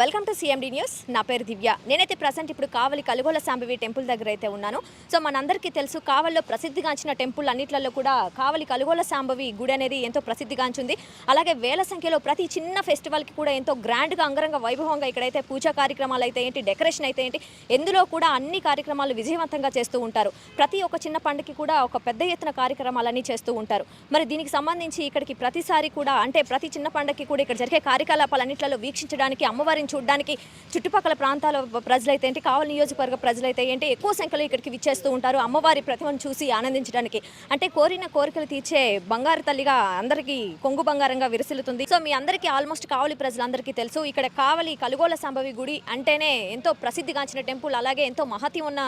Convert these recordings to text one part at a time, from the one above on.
Welcome to CMD news నా పేరు దివ్య. నేనైతే ప్రజెంట్ ఇప్పుడు కావలి కలుగోల సాంబవి టెంపుల్ దగ్గర అయితే ఉన్నాను. సో మనందరికీ తెలుసు కావలిలో ప్రసిద్ధిగాంచిన టెంపుల్ అన్నిట్లలో కూడా కావలి కలుగోల సాంబవి గుడి అనేది ఎంతో ప్రసిద్ధిగాంచింది. అలాగే వేల సంఖ్యలో ప్రతి చిన్న ఫెస్టివల్కి కూడా ఎంతో గ్రాండ్గా అంగరంగ వైభవంగా ఇక్కడైతే పూజా కార్యక్రమాలు అయితే ఏంటి డెకరేషన్ అయితే ఏంటి ఎందులో కూడా అన్ని కార్యక్రమాలు విజయవంతంగా చేస్తూ ఉంటారు. ప్రతి ఒక్క చిన్న పండుగకి కూడా ఒక పెద్ద ఎత్తున కార్యక్రమాలన్నీ చేస్తూ ఉంటారు. మరి దీనికి సంబంధించి ఇక్కడికి ప్రతిసారి కూడా అంటే ప్రతి చిన్న పండుగకి కూడా ఇక్కడ జరిగే కార్యకలాపాలన్నింటిలో వీక్షించడానికి అమ్మవారిని చూడడానికి చుట్టుపక్కల ప్రాంతాల ప్రజలైతే ఏంటి కావలి నియోజకవర్గ ప్రజలైతే ఏంటి ఎక్కువ సంఖ్యలో ఇక్కడికి విచ్చేస్తూ ఉంటారు. అమ్మవారి ప్రతిమను చూసి ఆనందించడానికి. అంటే కోరిన కోరికలు తీర్చే బంగారు తల్లిగా అందరికీ కొంగు బంగారంగా విరసిల్లుతుంది. సో మీ అందరికీ ఆల్మోస్ట్ కావలి ప్రజలందరికీ తెలుసు ఇక్కడ కావలి కలుగోల సంభవి గుడి అంటేనే ఎంతో ప్రసిద్ధిగాంచిన టెంపుల్ అలాగే ఎంతో మహతి ఉన్న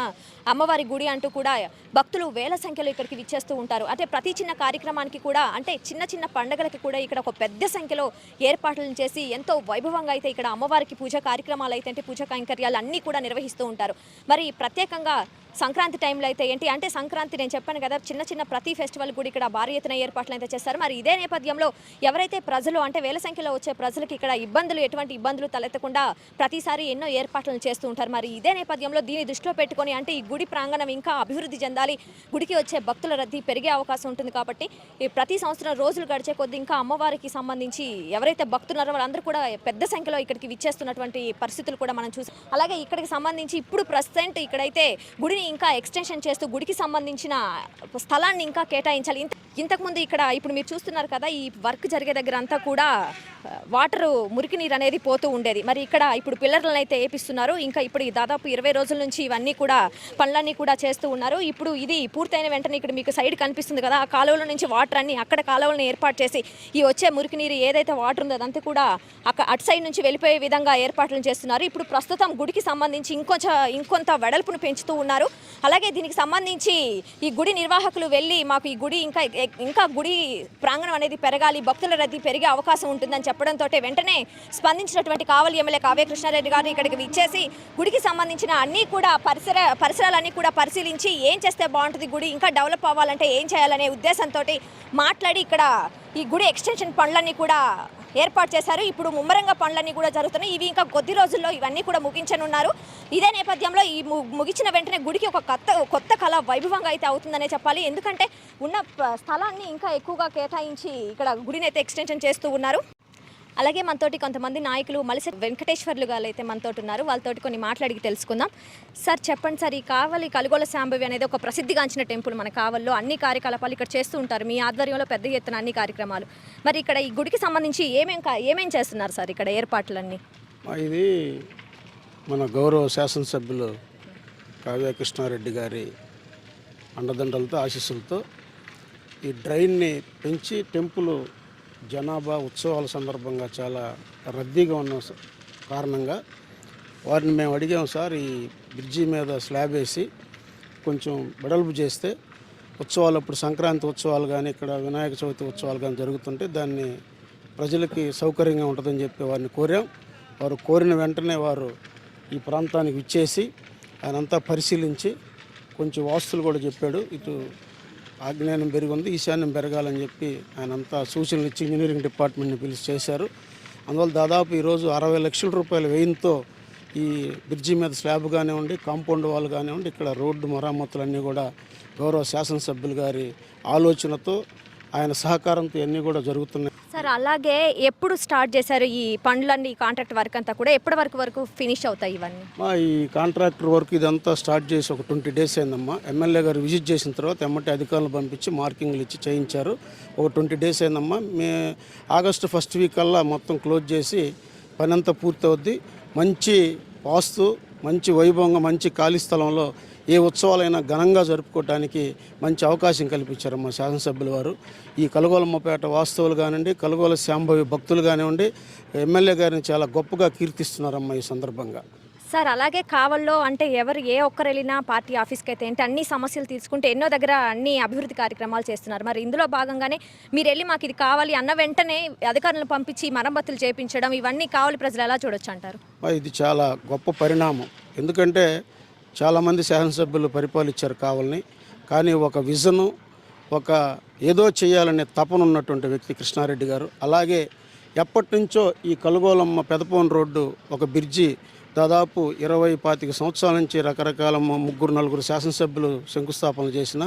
అమ్మవారి గుడి అంటూ కూడా భక్తులు వేల సంఖ్యలో ఇక్కడికి విచ్చేస్తూ ఉంటారు. అంటే ప్రతి చిన్న కార్యక్రమానికి కూడా అంటే చిన్న చిన్న పండగలకి కూడా ఇక్కడ ఒక పెద్ద సంఖ్యలో ఏర్పాట్లను చేసి ఎంతో వైభవంగా అయితే ఇక్కడ అమ్మవారికి పూజ కార్యక్రమాలు అయితే అంటే పూజా కైంకర్యాలు అన్నీ కూడా నిర్వహిస్తూ ఉంటారు. మరి ప్రత్యేకంగా సంక్రాంతి టైంలో అయితే ఏంటి? అంటే సంక్రాంతి నేను చెప్పాను కదా చిన్న చిన్న ప్రతి ఫెస్టివల్ కూడా ఇక్కడ భారీ ఎత్తున ఏర్పాట్లు అయితే చేస్తారు. మరి ఇదే నేపథ్యంలో ఎవరైతే ప్రజలు అంటే వేల సంఖ్యలో వచ్చే ప్రజలకి ఇక్కడ ఇబ్బందులు ఎటువంటి ఇబ్బందులు తలెత్తకుండా ప్రతిసారి ఎన్నో ఏర్పాట్లను చేస్తూ ఉంటారు. మరి ఇదే నేపథ్యంలో దీన్ని దృష్టిలో పెట్టుకొని అంటే ఈ గుడి ప్రాంగణం ఇంకా అభివృద్ధి చెందాలి గుడికి వచ్చే భక్తుల రద్దీ పెరిగే అవకాశం ఉంటుంది కాబట్టి ప్రతి సంవత్సరం రోజులు గడిచే కొద్దీ ఇంకా అమ్మవారికి సంబంధించి ఎవరైతే భక్తులు వాళ్ళందరూ కూడా పెద్ద సంఖ్యలో ఇక్కడికి విచ్చేస్తున్నటువంటి పరిస్థితులు కూడా మనం చూసాం. అలాగే ఇక్కడికి సంబంధించి ఇప్పుడు ప్రజెంట్ ఇక్కడైతే గుడిని ఇంకా ఎక్స్టెన్షన్ చేస్తూ గుడికి సంబంధించిన స్థలాన్ని ఇంకా కేటాయించాలి. ఇంత ఇంతకుముందు ఇక్కడ ఇప్పుడు మీరు చూస్తున్నారు కదా ఈ వర్క్ జరిగే దగ్గర అంతా కూడా వాటర్ మురికి నీరు అనేది పోతూ ఉండేది. మరి ఇక్కడ ఇప్పుడు పిల్లర్లను అయితే వేపిస్తున్నారు ఇంకా ఇప్పుడు దాదాపు ఇరవై రోజుల నుంచి ఇవన్నీ కూడా పనులన్నీ కూడా చేస్తూ ఉన్నారు. ఇప్పుడు ఇది పూర్తయిన వెంటనే ఇక్కడ మీకు సైడ్ కనిపిస్తుంది కదా ఆ కాలువల నుంచి వాటర్ అన్ని అక్కడ కాలువలను ఏర్పాటు చేసి ఈ వచ్చే మురికి నీరు ఏదైతే వాటర్ ఉందో అదంతా కూడా అక్కడ అటు సైడ్ నుంచి వెళ్ళిపోయే విధంగా ఏర్పాట్లు చేస్తున్నారు. ఇప్పుడు ప్రస్తుతం గుడికి సంబంధించి ఇంకొంచెం ఇంకొంత వెడల్పును పెంచుతూ ఉన్నారు. అలాగే దీనికి సంబంధించి ఈ గుడి నిర్వాహకులు వెళ్ళి మాకు ఈ గుడి ఇంకా ఇంకా గుడి ప్రాంగణం అనేది పెరగాలి భక్తుల రద్దీ పెరిగే అవకాశం ఉంటుందని చెప్పడంతో వెంటనే స్పందించినటువంటి కావలి ఎమ్మెల్యే కావ్య కృష్ణారెడ్డి గారు ఇక్కడికి ఇచ్చేసి గుడికి సంబంధించిన అన్ని కూడా పరిసర పరిసరాలన్నీ కూడా పరిశీలించి ఏం చేస్తే బాగుంటుంది గుడి ఇంకా డెవలప్ అవ్వాలంటే ఏం చేయాలనే ఉద్దేశంతో మాట్లాడి ఇక్కడ ఈ గుడి ఎక్స్టెన్షన్ పనులన్నీ కూడా ఏర్పాటు చేశారు. ఇప్పుడు ముమ్మరంగా పనులన్నీ కూడా జరుగుతున్నాయి. ఇవి ఇంకా కొద్ది రోజుల్లో ఇవన్నీ కూడా ముగించనున్నారు. ఇదే నేపథ్యంలో ఈ ము- వెంటనే గుడికి ఒక కొత్త కొత్త కళ వైభవంగా అయితే అవుతుందనే చెప్పాలి. ఎందుకంటే ఉన్న స్థలాన్ని ఇంకా ఎక్కువగా కేటాయించి ఇక్కడ గుడిని అయితే ఎక్స్టెన్షన్ చేస్తూ ఉన్నారు. అలాగే మనతోటి కొంతమంది నాయకులు మలిసి వెంకటేశ్వర్లు గారు అయితే మనతోటి ఉన్నారు. వాళ్ళతోటి కొన్ని మాట్లాడికి తెలుసుకుందాం. సార్ చెప్పండి సార్ ఈ కావలి కలుగోల శాంభవి అనేది ఒక ప్రసిద్ధిగాంచిన టెంపుల్ మన కావల్లో. అన్ని కార్యకలాపాలు ఇక్కడ చేస్తూ ఉంటారు. మీ ఆధ్వర్యంలో పెద్ద ఎత్తున అన్ని కార్యక్రమాలు. మరి ఇక్కడ ఈ గుడికి సంబంధించి ఏమేం కా- ఏమేం చేస్తున్నారు సార్ ఇక్కడ ఏర్పాట్లన్నీ? ఇది మన గౌరవ శాసనసభ్యులు కావ్య కృష్ణారెడ్డి గారి అండదండలతో ఆశీస్సులతో ఈ డ్రైన్ని పెంచి టెంపుల్ జనాభా ఉత్సవాల సందర్భంగా చాలా రద్దీగా ఉన్న కారణంగా వారిని మేము అడిగాం సార్ ఈ బ్రిడ్జి మీద స్లాబ్ వేసి కొంచెం వెడల్పు చేస్తే ఉత్సవాలు అప్పుడు సంక్రాంతి ఉత్సవాలు కానీ ఇక్కడ వినాయక చవితి ఉత్సవాలు కానీ జరుగుతుంటే దాన్ని ప్రజలకి సౌకర్యంగా ఉంటుందని చెప్పి వారిని కోరాం. వారు కోరిన వెంటనే వారు ఈ ప్రాంతానికి విచ్చేసి ఆయన అంతా పరిశీలించి కొంచెం వాస్తులు కూడా చెప్పాడు. ఇటు ఆగ్నేయం పెరిగి ఉంది ఈశాన్యం పెరగాలని చెప్పి ఆయన అంతా సూచనలు ఇచ్చి ఇంజనీరింగ్ డిపార్ట్మెంట్ని పిలిచి చేశారు. అందువల్ల దాదాపు ఈరోజు అరవై లక్షల రూపాయల వ్యయంతో ఈ బ్రిడ్జి మీద స్లాబ్ కానివ్వండి కాంపౌండ్ వాల్ కానివ్వండి ఇక్కడ రోడ్డు మరమ్మతులన్నీ కూడా గౌరవ శాసనసభ్యులు గారి ఆలోచనతో ఆయన సహకారంతో ఇవన్నీ కూడా జరుగుతున్నాయి. సార్ అలాగే ఎప్పుడు స్టార్ట్ చేశారు ఈ పనులన్నీ కాంట్రాక్ట్ వర్క్ అంతా కూడా? ఎప్పటి వరకు వరకు ఫినిష్ అవుతాయి ఇవన్నీ? మా ఈ కాంట్రాక్టర్ వర్క్ ఇదంతా స్టార్ట్ చేసి ఒక ట్వంటీ డేస్ అయిందమ్మా. ఎమ్మెల్యే గారు విజిట్ చేసిన తర్వాత ఎమ్మటి అధికారులు పంపించి మార్కింగ్లు ఇచ్చి చేయించారు. ఒక ట్వంటీ డేస్ అయిందమ్మా. మే ఆగస్టు ఫస్ట్ వీక్ కల్లా మొత్తం క్లోజ్ చేసి పని అంతా పూర్తవుద్ది. మంచి వాస్తు మంచి వైభవంగా మంచి ఖాళీ స్థలంలో ఏ ఉత్సవాలైనా ఘనంగా జరుపుకోవడానికి మంచి అవకాశం కల్పించారు మా శాసనసభ్యుల వారు. ఈ కలగోలమ్మపేట వాస్తవులు కానివ్వండి కలగోల శాంభవి భక్తులు కానివ్వండి ఎమ్మెల్యే గారిని చాలా గొప్పగా కీర్తిస్తున్నారమ్మా ఈ సందర్భంగా. సార్ అలాగే కావల్లో అంటే ఎవరు ఏ ఒక్కరు వెళ్ళినా పార్టీ ఆఫీస్కి అయితే ఏంటి అన్ని సమస్యలు తీసుకుంటే ఎన్నో దగ్గర అన్ని అభివృద్ధి కార్యక్రమాలు చేస్తున్నారు. మరి ఇందులో భాగంగానే మీరు వెళ్ళి మాకు ఇది కావాలి అన్న వెంటనే అధికారులను పంపించి మరమ్మతులు చేపించడం ఇవన్నీ కావాలి ప్రజలు ఎలా చూడొచ్చు అంటారు? ఇది చాలా గొప్ప పరిణామం. ఎందుకంటే చాలామంది శాసనసభ్యులు పరిపాలించారు కావాలని. కానీ ఒక విజను ఒక ఏదో చేయాలనే తపన ఉన్నటువంటి వ్యక్తి కృష్ణారెడ్డి గారు. అలాగే ఎప్పటి నుంచో ఈ కలుగోలమ్మ పెదపోన్ రోడ్డు ఒక బ్రిడ్జి దాదాపు ఇరవై పాతిక సంవత్సరాల నుంచి రకరకాల ముగ్గురు నలుగురు శాసనసభ్యులు శంకుస్థాపన చేసిన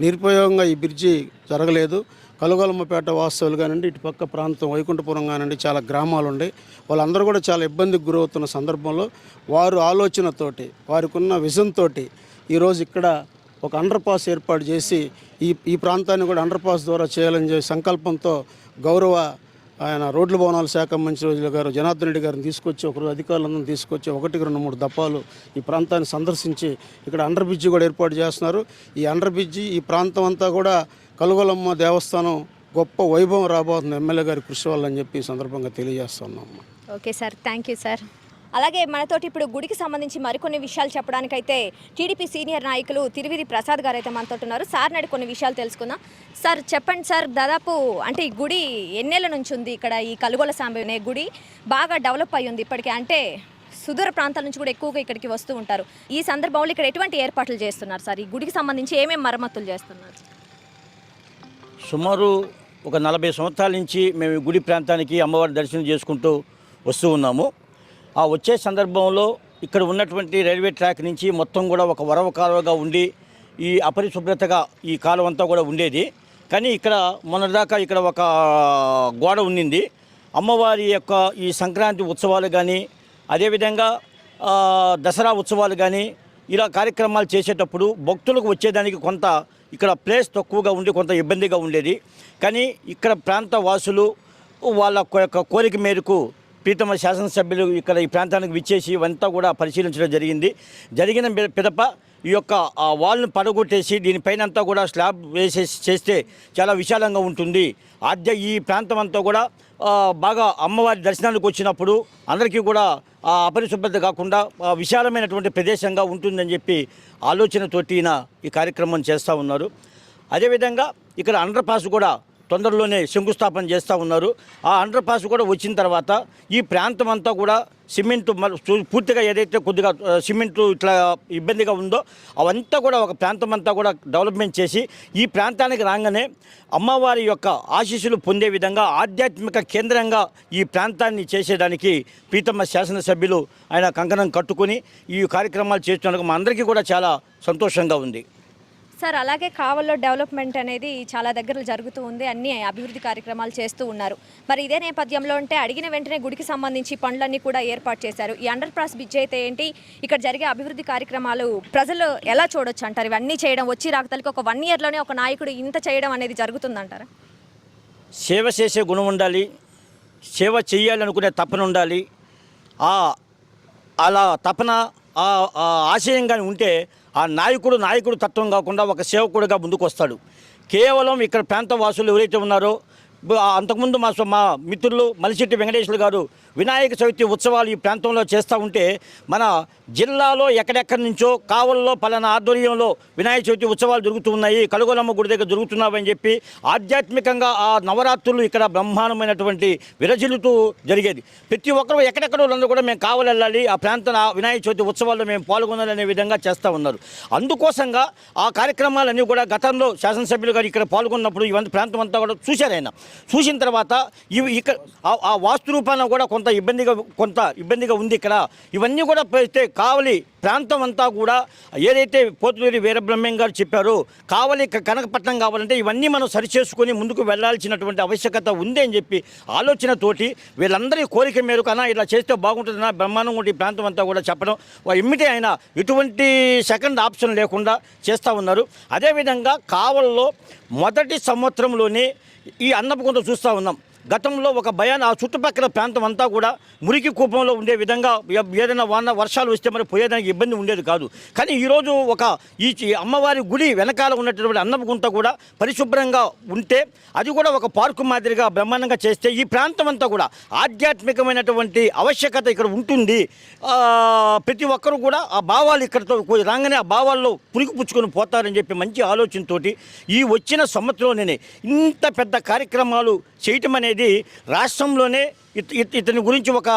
నిరుపయోగంగా ఈ బ్రిడ్జి జరగలేదు. కలుగోలమ్మపేట వాస్తవులు కానివ్వండి ఇటు పక్క ప్రాంతం వైకుంఠపురం కానివ్వండి చాలా గ్రామాలు ఉన్నాయి వాళ్ళందరూ కూడా చాలా ఇబ్బందికి గురవుతున్న సందర్భంలో వారు ఆలోచనతోటి వారికి ఉన్న విజన్ తోటి ఈరోజు ఇక్కడ ఒక అండర్ పాస్ ఏర్పాటు చేసి ఈ ఈ ప్రాంతాన్ని కూడా అండర్ పాస్ ద్వారా చేయాలని చెప్పి సంకల్పంతో గౌరవ ఆయన రోడ్ల భవనాల శాఖ మంత్రి రోజుల గారు జనార్దన్ రెడ్డి గారిని తీసుకొచ్చి ఒకరు అధికారులందరినీ తీసుకొచ్చి ఒకటికి రెండు మూడు దప్పాలు ఈ ప్రాంతాన్ని సందర్శించి ఇక్కడ అండర్ బ్రిడ్జి కూడా ఏర్పాటు చేస్తున్నారు. ఈ అండర్ బ్రిడ్జి ఈ ప్రాంతం అంతా కూడా కలుగొలమ్మ దేవస్థానం గొప్ప వైభవం రాబోతుంది ఎమ్మెల్యే గారి కృషి వల్ల అని చెప్పి ఈ సందర్భంగా తెలియజేస్తున్నాం okay sir thank you sir. అలాగే మనతోటి ఇప్పుడు గుడికి సంబంధించి మరికొన్ని విషయాలు చెప్పడానికైతే టీడీపీ సీనియర్ నాయకులు తిరువిధి ప్రసాద్ గారు అయితే మనతో ఉన్నారు. సార్ నాడు కొన్ని విషయాలు తెలుసుకుందాం. సార్ చెప్పండి సార్ దాదాపు అంటే ఈ గుడి ఎన్నేళ్ళ నుంచి ఉంది ఇక్కడ ఈ కలుగోల సాంబి అనే గుడి? బాగా డెవలప్ అయ్యింది ఇప్పటికే. అంటే సుదూర ప్రాంతాల నుంచి కూడా ఎక్కువగా ఇక్కడికి వస్తూ ఉంటారు. ఈ సందర్భంలో ఇక్కడ ఎటువంటి ఏర్పాట్లు చేస్తున్నారు సార్? ఈ గుడికి సంబంధించి ఏమేమి మరమ్మతులు చేస్తున్నారు? సుమారు ఒక నలభై సంవత్సరాల నుంచి మేము గుడి ప్రాంతానికి అమ్మవారి దర్శనం చేసుకుంటూ వస్తూ ఉన్నాము. ఆ వచ్చే సందర్భంలో ఇక్కడ ఉన్నటువంటి రైల్వే ట్రాక్ నుంచి మొత్తం కూడా ఒక వరవ కాలువగా ఉండి ఈ అపరిశుభ్రతగా ఈ కాలువ అంతా కూడా ఉండేది. కానీ ఇక్కడ మొన్నటిదాకా ఇక్కడ ఒక గోడ ఉండింది అమ్మవారి యొక్క ఈ సంక్రాంతి ఉత్సవాలు కానీ అదేవిధంగా దసరా ఉత్సవాలు కానీ ఇలా కార్యక్రమాలు చేసేటప్పుడు భక్తులకు వచ్చేదానికి కొంత ఇక్కడ ప్లేస్ తక్కువగా ఉండి కొంత ఇబ్బందిగా ఉండేది. కానీ ఇక్కడ ప్రాంత వాసులు వాళ్ళ యొక్క కోరిక మేరకు ప్రీతమ శాసనసభ్యులు ఇక్కడ ఈ ప్రాంతానికి విచ్చేసి ఇవంతా కూడా పరిశీలించడం జరిగింది. జరిగిన పిదప ఈ యొక్క ఆ వాల్ను పడగొట్టేసి దీనిపైన అంతా కూడా స్లాబ్ వేసేసి చేస్తే చాలా విశాలంగా ఉంటుంది. ఆద్య ఈ ప్రాంతం అంతా కూడా బాగా అమ్మవారి దర్శనానికి వచ్చినప్పుడు అందరికీ కూడా అపరిశుభ్రత కాకుండా విశాలమైనటువంటి ప్రదేశంగా ఉంటుందని చెప్పి ఆలోచనతోటి ఈయన ఈ కార్యక్రమం చేస్తూ ఉన్నారు. అదేవిధంగా ఇక్కడ అండర్ పాస్ కూడా తొందరలోనే శంకుస్థాపన చేస్తూ ఉన్నారు. ఆ అండర్ పాస్ కూడా వచ్చిన తర్వాత ఈ ప్రాంతం అంతా కూడా సిమెంట్ పూర్తిగా ఏదైతే కొద్దిగా సిమెంట్ ఇట్లా ఇబ్బందిగా ఉందో అవంతా కూడా ఒక ప్రాంతం అంతా కూడా డెవలప్మెంట్ చేసి ఈ ప్రాంతానికి రాగానే అమ్మవారి యొక్క ఆశీస్సులు పొందే విధంగా ఆధ్యాత్మిక కేంద్రంగా ఈ ప్రాంతాన్ని చేసేదానికి ప్రీతమ్మ శాసనసభ్యులు ఆయన కంకణం కట్టుకుని ఈ కార్యక్రమాలు చేస్తున్నందుకు మా అందరికీ కూడా చాలా సంతోషంగా ఉంది. సార్ అలాగే కావల్లో డెవలప్మెంట్ అనేది చాలా దగ్గర జరుగుతూ ఉంది. అన్ని అభివృద్ధి కార్యక్రమాలు చేస్తూ ఉన్నారు. మరి ఇదే నేపథ్యంలో ఉంటే అడిగిన వెంటనే గుడికి సంబంధించి పనులన్నీ కూడా ఏర్పాటు చేశారు. ఈ అండర్ పాస్ బ్రిడ్జ్ అయితే ఏంటి? ఇక్కడ జరిగే అభివృద్ధి కార్యక్రమాలు ప్రజలు ఎలా చూడొచ్చు అంటారు? ఇవన్నీ చేయడం వచ్చి రాకతలకి ఒక వన్ ఇయర్లోనే ఒక నాయకుడు ఇంత చేయడం అనేది జరుగుతుందంటారా? సేవ చేసే గుణం ఉండాలి. సేవ చేయాలనుకునే తపన ఉండాలి. ఆ అలా తపన ఆ ఆశయం కానీ ఉంటే ఆ నాయకుడు నాయకుడు తత్వం కాకుండా ఒక సేవకుడిగా ముందుకు వస్తాడు కేవలం ఇక్కడ ప్రాంత వాసులు ఎవరైతే ఉన్నారో అంతకుముందు మా మా మిత్రులు మలిశెట్టి వెంకటేశ్వర గారు వినాయక చవితి ఉత్సవాలు ఈ ప్రాంతంలో చేస్తూ ఉంటే మన జిల్లాలో ఎక్కడెక్కడి నుంచో కావల్లో పలానా ఆధ్వర్యంలో వినాయక చవితి ఉత్సవాలు జరుగుతున్నాయి కలుగొలమ్మ గుడి దగ్గర జరుగుతున్నావని చెప్పి ఆధ్యాత్మికంగా ఆ నవరాత్రులు ఇక్కడ బ్రహ్మాండమైనటువంటి విరజిల్లుతూ జరిగేది. ప్రతి ఒక్కరు ఎక్కడెక్కడో కూడా మేము కావాలి వెళ్ళాలి ఆ ప్రాంతం ఆ వినాయక చవితి ఉత్సవాల్లో మేము పాల్గొనాలనే విధంగా చేస్తూ ఉన్నారు. అందుకోసంగా ఆ కార్యక్రమాలన్నీ కూడా గతంలో శాసనసభ్యులు గారు ఇక్కడ పాల్గొన్నప్పుడు ఇవన్నీ ప్రాంతం అంతా కూడా చూశారు ఆయన. చూసిన తర్వాత ఇవి ఇక్కడ ఆ- ఆ వాస్తు రూపాన కూడా కొంత కొంత ఇబ్బందిగా కొంత ఇబ్బందిగా ఉంది ఇక్కడ. ఇవన్నీ కూడా పోతే కావలి ప్రాంతం అంతా కూడా ఏదైతే పోతులూరి వీరబ్రహ్మం గారు చెప్పారో కావలి కనకపట్నం కావాలంటే ఇవన్నీ మనం సరిచేసుకొని ముందుకు వెళ్ళాల్సినటువంటి ఆవశ్యకత ఉంది అని చెప్పి ఆలోచనతోటి వీళ్ళందరి కోరిక మేరకు అన్నా ఇలా చేస్తే బాగుంటుందన్నా బ్రహ్మాండం ఈ ప్రాంతం అంతా కూడా చెప్పడం ఇమ్మిటే అయినా ఎటువంటి సెకండ్ ఆప్షన్ లేకుండా చేస్తూ ఉన్నారు. అదేవిధంగా కావల్లో మొదటి సంవత్సరంలోనే ఈ అన్నపు కొంత చూస్తూ ఉన్నాం. గతంలో ఒక భయాన్ని ఆ చుట్టుపక్కల ప్రాంతం అంతా కూడా మురికి కూపంలో ఉండే విధంగా ఏదైనా వాన వర్షాలు వస్తే మరి పోయేదానికి ఇబ్బంది ఉండేది కాదు. కానీ ఈరోజు ఒక ఈ చి- అమ్మవారి గుడి వెనకాల ఉన్నటువంటి అన్నపు కూడా పరిశుభ్రంగా ఉంటే అది కూడా ఒక పార్కు మాదిరిగా బ్రహ్మాండంగా చేస్తే ఈ ప్రాంతం అంతా కూడా ఆధ్యాత్మికమైనటువంటి ఆవశ్యకత ఇక్కడ ఉంటుంది. ప్రతి ఒక్కరు కూడా ఆ భావాలు ఇక్కడతో రాగానే ఆ భావాల్లో పురికి పుచ్చుకొని పోతారని చెప్పి మంచి ఆలోచనతోటి ఈ వచ్చిన సంవత్సరంలోనే ఇంత పెద్ద కార్యక్రమాలు చేయటం అనేది అనేది రాష్ట్రంలోనే ఇతని గురించి ఒక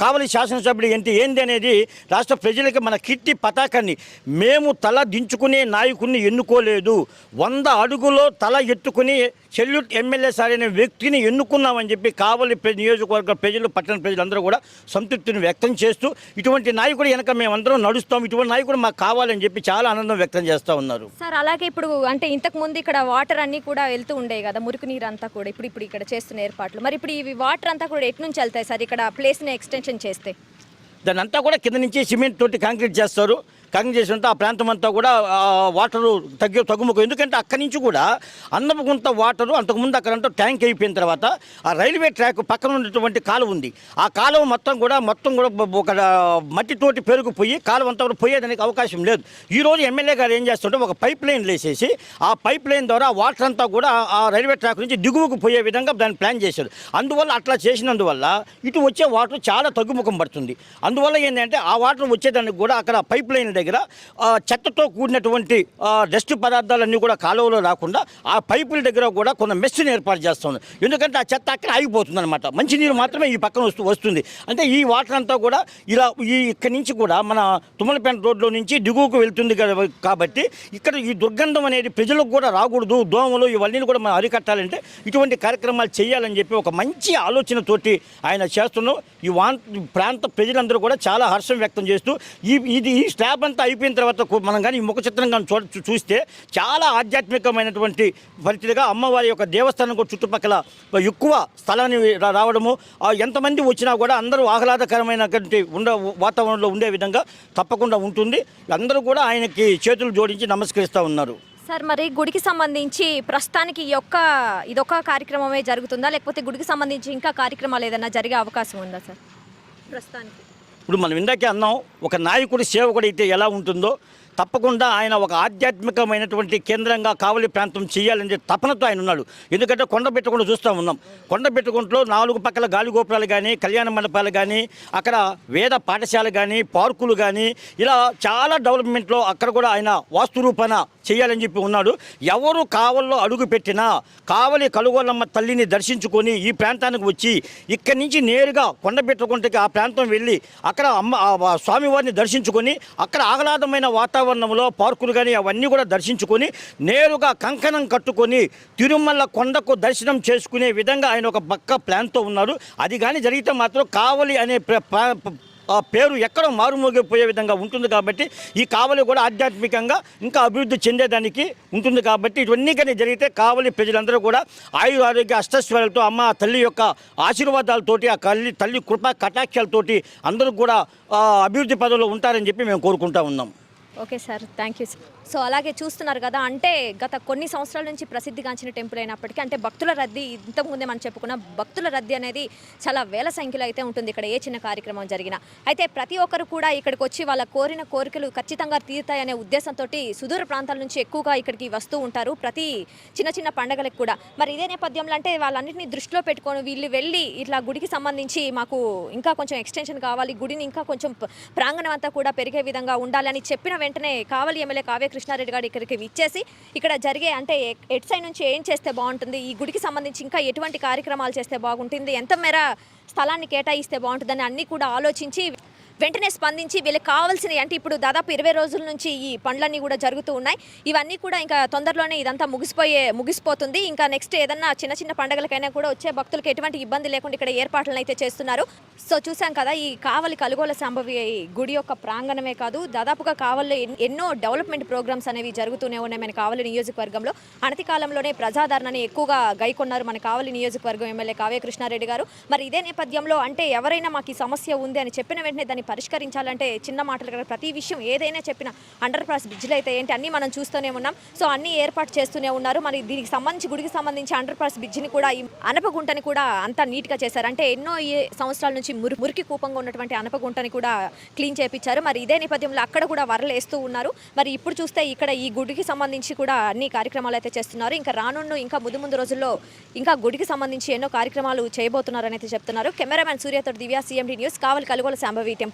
కావలి శాసనసభ్యుడు ఏంటి ఏంది అనేది రాష్ట్ర ప్రజలకి మన కీర్తి పతాకాన్ని మేము తల దించుకునే నాయకుడిని ఎన్నుకోలేదు. వంద అడుగులో తల ఎత్తుకుని సెల్యూట్ ఎమ్మెల్యే సార్ అనే వ్యక్తిని ఎన్నుకున్నామని చెప్పి కావలి ప్ర- నియోజకవర్గ ప్రజలు పట్టణ ప్రజలందరూ కూడా సంతృప్తిని వ్యక్తం చేస్తూ ఇటువంటి నాయకుడు వెనక మేమందరం నడుస్తాం. ఇటువంటి నాయకుడు మాకు కావాలని చెప్పి చాలా ఆనందం వ్యక్తం చేస్తూ ఉన్నారు. సార్ అలాగే ఇప్పుడు అంటే ఇంతకు ముందు ఇక్కడ వాటర్ అన్నీ కూడా వెళ్తూ ఉండేవి కదా మురికి నీరు అంతా కూడా. ఇప్పుడు ఇప్పుడు ఇక్కడ చేస్తున్న ఏర్పాట్లు. మరి ఇప్పుడు ఇవి వాటర్ అంతా కూడా ఎటు నుంచి వెళ్తాయి సార్? ఇక్కడ ప్లేస్ని ఎక్స్టెన్షన్ చేస్తే. దాని అంతా కూడా కింద నుంచి సిమెంట్ తోటి కాంక్రీట్ చేస్తారు. కాంక్రీట్ చేసినంత ఆ ప్రాంతం అంతా కూడా వాటరు తగ్గి తగ్గుముఖం. ఎందుకంటే అక్కడి నుంచి కూడా అన్నపగుంత వాటరు అంతకుముందు అక్కడంతా ట్యాంక్ అయిపోయిన తర్వాత ఆ రైల్వే ట్రాక్ పక్కన ఉన్నటువంటి కాలువ ఉంది. ఆ కాలువ మొత్తం కూడా మొత్తం కూడా ఒక మట్టితోటి పెరుగుపోయి కాలువ అంతా కూడా పోయేదానికి అవకాశం లేదు. ఈ రోజు ఎమ్మెల్యే గారు ఏం చేస్తుంటే ఒక పైప్ లైన్ వేసేసి ఆ పైప్ లైన్ ద్వారా వాటర్ అంతా కూడా ఆ రైల్వే ట్రాక్ నుంచి దిగువకు పోయే విధంగా దాన్ని ప్లాన్ చేశారు. అందువల్ల అట్లా చేసినందువల్ల ఇటు వచ్చే వాటర్ చాలా తగ్గుముఖం పడుతుంది. అందువల్ల ఏంటంటే ఆ వాటర్ వచ్చేదానికి కూడా అక్కడ పైప్ లైన్ దగ్గర ఆ, చెత్తతో కూడినటువంటి డస్ట్ పదార్థాలన్నీ కూడా కాలువలో రాకుండా ఆ పైపుల దగ్గర కూడా కొంత మెస్సుని ఏర్పాటు చేస్తుంది. ఎందుకంటే ఆ చెత్త అక్కడ ఆగిపోతుంది అనమాట మంచినీరు మాత్రమే ఈ పక్కన వస్తూ వస్తుంది. అంటే ఈ వాటర్ అంతా కూడా ఇలా ఈ ఇక్కడి నుంచి కూడా మన తుమ్మలపేట రోడ్లో నుంచి దిగువకు వెళ్తుంది కాబట్టి ఇక్కడ ఈ దుర్గంధం అనేది ప్రజలకు కూడా రాకూడదు. దోమలు ఇవన్నీ కూడా మనం అరికట్టాలంటే ఇటువంటి కార్యక్రమాలు చేయాలని చెప్పి ఒక మంచి ఆలోచనతోటి ఆయన చేస్తున్నాం. ఈ వాన్ ప్రాంత ప్రజలందరూ కూడా చాలా హర్షం వ్యక్తం చేస్తూ ఈ ఇది ఈ స్లాబ్ ఇదంతా అయిపోయిన తర్వాత మనం కానీ ముఖ చిత్రం కానీ చూ చూస్తే చాలా ఆధ్యాత్మికమైనటువంటి పరిస్థితిగా అమ్మవారి యొక్క దేవస్థానం కూడా చుట్టుపక్కల ఎక్కువ స్థలాన్ని రావడము ఎంతమంది వచ్చినా కూడా అందరూ ఆహ్లాదకరమైనటువంటి ఉండ వాతావరణంలో ఉండే విధంగా తప్పకుండా ఉంటుంది. అందరూ కూడా ఆయనకి చేతులు జోడించి నమస్కరిస్తూ ఉన్నారు. సార్ మరి గుడికి సంబంధించి ప్రస్తుతానికి ఈ యొక్క ఇదొక కార్యక్రమమే జరుగుతుందా? లేకపోతే గుడికి సంబంధించి ఇంకా కార్యక్రమాలు ఏదైనా జరిగే అవకాశం ఉందా సార్? ప్రస్తుతానికి. ఇప్పుడు మనం ఇందాకే అన్నాం ఒక నాయకుడి సేవకుడు అయితే ఎలా ఉంటుందో తప్పకుండా ఆయన ఒక ఆధ్యాత్మికమైనటువంటి కేంద్రంగా కావలి ప్రాంతం చేయాలనే తపనతో ఆయన ఉన్నాడు. ఎందుకంటే కొండ పెట్టుకుంటూ చూస్తూ ఉన్నాం. కొండ పెట్టుకుంటూ నాలుగు పక్కల గాలిగోపురాలు కానీ కళ్యాణ మండపాలు కానీ అక్కడ వేద పాఠశాల కానీ పార్కులు కానీ ఇలా చాలా డెవలప్మెంట్లో అక్కడ కూడా ఆయన వాస్తు రూపాన చేయాలని చెప్పి ఉన్నాడు. ఎవరు కావల్లో అడుగు పెట్టినా కావలి కలుగోలమ్మ తల్లిని దర్శించుకొని ఈ ప్రాంతానికి వచ్చి ఇక్కడి నుంచి నేరుగా కొండబెట్టుకుంటకి ఆ ప్రాంతం వెళ్ళి అక్కడ అమ్మ స్వామివారిని దర్శించుకొని అక్కడ ఆహ్లాదమైన వాతావరణంలో పార్కులు కానీ అవన్నీ కూడా దర్శించుకొని నేరుగా కంకణం కట్టుకొని తిరుమల కొండకు దర్శనం చేసుకునే విధంగా ఆయన ఒక పక్క ప్లాన్తో ఉన్నారు. అది కానీ జరిగితే మాత్రం కావలి అనే ఆ పేరు ఎక్కడ మారుమోగిపోయే విధంగా ఉంటుంది కాబట్టి ఈ కావలి కూడా ఆధ్యాత్మికంగా ఇంకా అభివృద్ధి చెందేదానికి ఉంటుంది కాబట్టి ఇవన్నీ కానీ జరిగితే కావలి ప్రజలందరూ కూడా ఆయుర ఆరోగ్య అష్టస్వరాలతో అమ్మ తల్లి యొక్క ఆశీర్వాదాలతోటి ఆ తల్లి తల్లి కృపా కటాక్షాలతోటి అందరూ కూడా అభివృద్ధి పదవిలో ఉంటారని చెప్పి మేము కోరుకుంటా ఉన్నాం. Okay sir thank you sir so అలాగే చూస్తున్నారు కదా అంటే గత కొన్ని సంవత్సరాల నుంచి ప్రసిద్ధిగాంచిన టెంపుల్ అయినప్పటికీ అంటే భక్తుల రద్దీ ఇంతకుముందే మనం చెప్పుకున్న భక్తుల రద్దీ అనేది చాలా వేల సంఖ్యలో అయితే ఉంటుంది ఇక్కడ ఏ చిన్న కార్యక్రమం జరిగినా. అయితే ప్రతి ఒక్కరు కూడా ఇక్కడికి వచ్చి వాళ్ళ కోరిన కోరికలు ఖచ్చితంగా తీరుతాయనే ఉద్దేశంతో సుదూర ప్రాంతాల నుంచి ఎక్కువగా ఇక్కడికి వస్తూ ఉంటారు ప్రతి చిన్న చిన్న పండగలకు కూడా. మరి ఇదే నేపథ్యంలో అంటే వాళ్ళన్నింటినీ దృష్టిలో పెట్టుకొని వీళ్ళు వెళ్ళి ఇట్లా గుడికి సంబంధించి మాకు ఇంకా కొంచెం ఎక్స్టెన్షన్ కావాలి గుడిని ఇంకా కొంచెం ప్రాంగణం అంతా కూడా పెరిగే విధంగా ఉండాలని చెప్పిన వెంటనే కావలి ఎమ్మెల్యే కావ్య కృష్ణారెడ్డి గారు ఇక్కడికి విచ్చేసి ఇక్కడ జరిగే అంటే ఎట్ సైడ్ నుంచి ఏం చేస్తే బాగుంటుంది ఈ గుడికి సంబంధించి ఇంకా ఎటువంటి కార్యక్రమాలు చేస్తే బాగుంటుంది ఎంత మేర స్థలాన్ని కేటాయిస్తే బాగుంటుందని అన్నీ కూడా ఆలోచించి వెంటనే స్పందించి వీళ్ళకి కావాల్సిన అంటే ఇప్పుడు దాదాపు ఇరవై రోజుల నుంచి ఈ పనులన్నీ కూడా జరుగుతూ ఉన్నాయి. ఇవన్నీ కూడా ఇంకా తొందరలోనే ఇదంతా ముగిసిపోయే ముగిసిపోతుంది. ఇంకా నెక్స్ట్ ఏదన్నా చిన్న చిన్న పండగలకైనా కూడా వచ్చే భక్తులకు ఎటువంటి ఇబ్బంది లేకుండా ఇక్కడ ఏర్పాట్లను అయితే చేస్తున్నారు. సో చూసాం కదా ఈ కావలి కలుగోల సంభవి గుడి యొక్క ప్రాంగణమే కాదు దాదాపుగా కావలిలో ఎన్నో డెవలప్మెంట్ ప్రోగ్రామ్స్ అనేవి జరుగుతూనే ఉన్నాయి మన కావలి నియోజకవర్గంలో. అనతి కాలంలోనే ప్రజాదరణని ఎక్కువగా గైకొన్నారు మన కావలి నియోజకవర్గం ఎమ్మెల్యే కావ్య కృష్ణారెడ్డి గారు. మరి ఇదే నేపథ్యంలో అంటే ఎవరైనా మాకు ఈ సమస్య ఉంది అని చెప్పిన వెంటనే దాన్ని పరిష్కరించాలంటే చిన్న మాటలు కదా. ప్రతి విషయం ఏదైనా చెప్పిన అండర్ పాస్ బ్రిడ్జ్లు అయితే ఏంటి? అన్నీ మనం చూస్తూనే ఉన్నాం. సో అన్నీ ఏర్పాటు చేస్తూనే ఉన్నారు. మరి దీనికి సంబంధించి గుడికి సంబంధించి అండర్ పాస్ బ్రిడ్జ్ని కూడా ఈ అనపగుంటని కూడా అంత నీట్గా చేశారు. అంటే ఎన్నో ఈ సంవత్సరాల నుంచి మురి మురికి కూపంగా ఉన్నటువంటి అనపగుంటని కూడా క్లీన్ చేపించారు మరి ఇదే నేపథ్యంలో అక్కడ కూడా వరలేస్తూ ఉన్నారు. మరి ఇప్పుడు చూస్తే ఇక్కడ ఈ గుడికి సంబంధించి కూడా అన్ని కార్యక్రమాలు అయితే చేస్తున్నారు. ఇంకా రానున్న ఇంకా ముందు ముందు రోజుల్లో ఇంకా గుడికి సంబంధించి ఎన్నో కార్యక్రమాలు చేయబోతున్నారని అయితే చెప్తున్నారు. Cameraman సూర్యతో Divya CMD news Kavali Kalugola Shambhavi temple